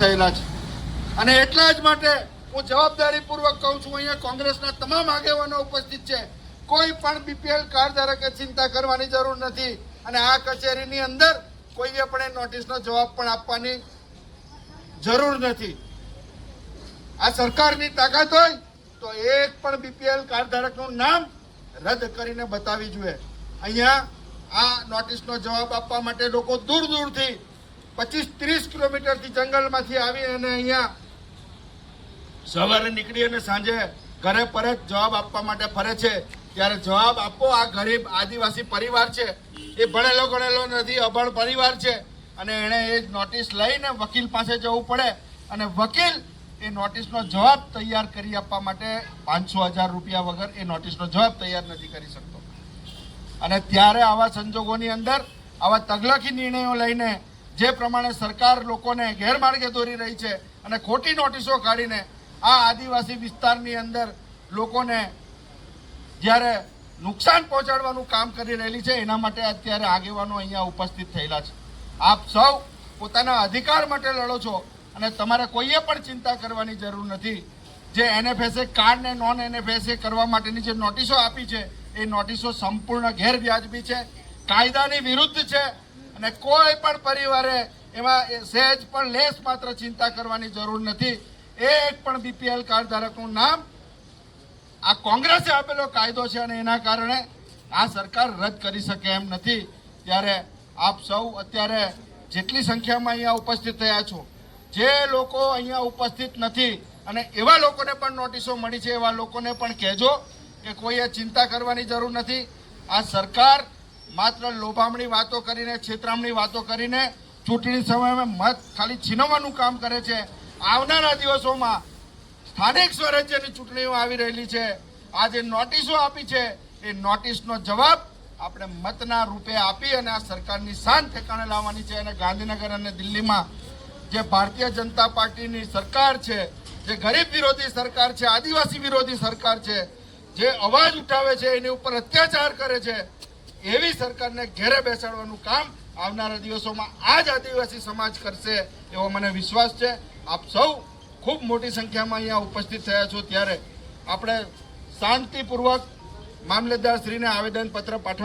થયેલા છે. અને એટલા જ માટે હું જવાબદારીપૂર્વક કહું છું, અહીંયા કોંગ્રેસના તમામ આગેવાનો ઉપસ્થિત છે. કોઈ પણ બીપીએલ કાર્ડ ધારકે ચિંતા કરવાની જરૂર નથી. અને આ કચેરીની અંદર કોઈએ પણ એ નોટિસનો જવાબ પણ આપવાની જરૂર નથી. આ સરકારની તાકાત હોય તો એક પણ બીપીએલ કાર્ડ ધારકનું નામ રદ કરીને બતાવી જોઈએ. અહીંયા આ નોટિસનો જવાબ આપવા માટે લોકો દૂર દૂરથી પચીસ ત્રીસ કિલોમીટરથી જંગલમાંથી આવી અને અહીંયા સવારે નીકળી અને સાંજે ઘરે પરત જવાબ આપવા માટે ફરે છે. ત્યારે જવાબ આપો, આ ગરીબ આદિવાસી પરિવાર છે. એ ભણેલો ગણેલો નથી, અભણ પરિવાર છે. અને એણે એ નોટિસ લઈને વકીલ પાસે જવું પડે. અને વકીલ એ નોટિસનો જવાબ તૈયાર કરી આપવા માટે પાંચસો હજાર રૂપિયા વગર એ નોટિસનો જવાબ તૈયાર નથી કરી શકતો. અને ત્યારે આવા સંજોગોની અંદર આવા તગલખી નિર્ણયો લઈને જે પ્રમાણે સરકાર લોકોને ગેરમાર્ગે દોરી રહી છે અને ખોટી નોટિસો કાઢીને આ આદિવાસી વિસ્તારની અંદર લોકોને જ્યારે નુકસાન પહોંચાડવાનું કામ કરી રહેલી છે, એના માટે અત્યારે આગેવાનો અહીંયા ઉપસ્થિત થયેલા છે. આપ સૌ પોતાના અધિકાર માટે લડો છો અને તમારે કોઈએ પણ ચિંતા કરવાની જરૂર નથી. જે એનએફએસએ કાર્ડ ને નોન એનએફએસએ કરવા માટેની જે નોટિસો આપી છે, એ નોટિસો સંપૂર્ણ ગેરવ્યાજબી છે, કાયદાની વિરુદ્ધ છે અને કોઈ પણ પરિવારે એમાં સહેજ પણ લેસ માત્ર ચિંતા કરવાની જરૂર નથી. એક પણ બીપીએલ કાર્ડ ધારકનું નામ આ કોંગ્રેસે આપેલો કાયદો છે અને એના કારણે આ સરકાર રદ કરી શકે એમ નથી. ત્યારે આપ સૌ અત્યારે જેટલી સંખ્યામાં અહીંયા ઉપસ્થિત થયા છો, જે લોકો અહીંયા ઉપસ્થિત નથી અને એવા લોકોને પણ નોટિસો મળી છે, એવા લોકોને પણ કહેજો કે કોઈએ ચિંતા કરવાની જરૂર નથી. આ સરકાર માત્ર લોભામણી વાતો કરીને, છેતરામણી વાતો કરીને ચૂંટણી સમયમાં મત ખાલી છીનવવાનું કામ કરે છે. આવનારા દિવસોમાં સ્થાનિક સ્વરાજ્યની ચૂંટણીઓ આવી રહેલી છે આ જે નોટિસો આપી છે, એ નોટિસનો જવાબ આપણે મતના રૂપે આપી અને આ સરકારની શાન ઠેકાણે લાવવાની છે અને ગાંધીનગર અને દિલ્હીમાં જે ભારતીય જનતા પાર્ટીની સરકાર છે, જે ગરીબ વિરોધી સરકાર છે, આદિવાસી વિરોધી સરકાર છે, જે અવાજ ઉઠાવે છે, એની ઉપર અત્યાચાર કરે છે એવી સરકારને ઘેરે બેસાડવાનું કામ આવનારા દિવસોમાં આ જ આદિવાસી સમાજ કરશે એવો મને વિશ્વાસ છે. આપ સૌ ખૂબ મોટી સંખ્યામાં અહીંયા ઉપસ્થિત થયા છો. ત્યારે આપણે શાંતિપૂર્વક મામલતદારશ્રીને આવેદનપત્ર પાઠવ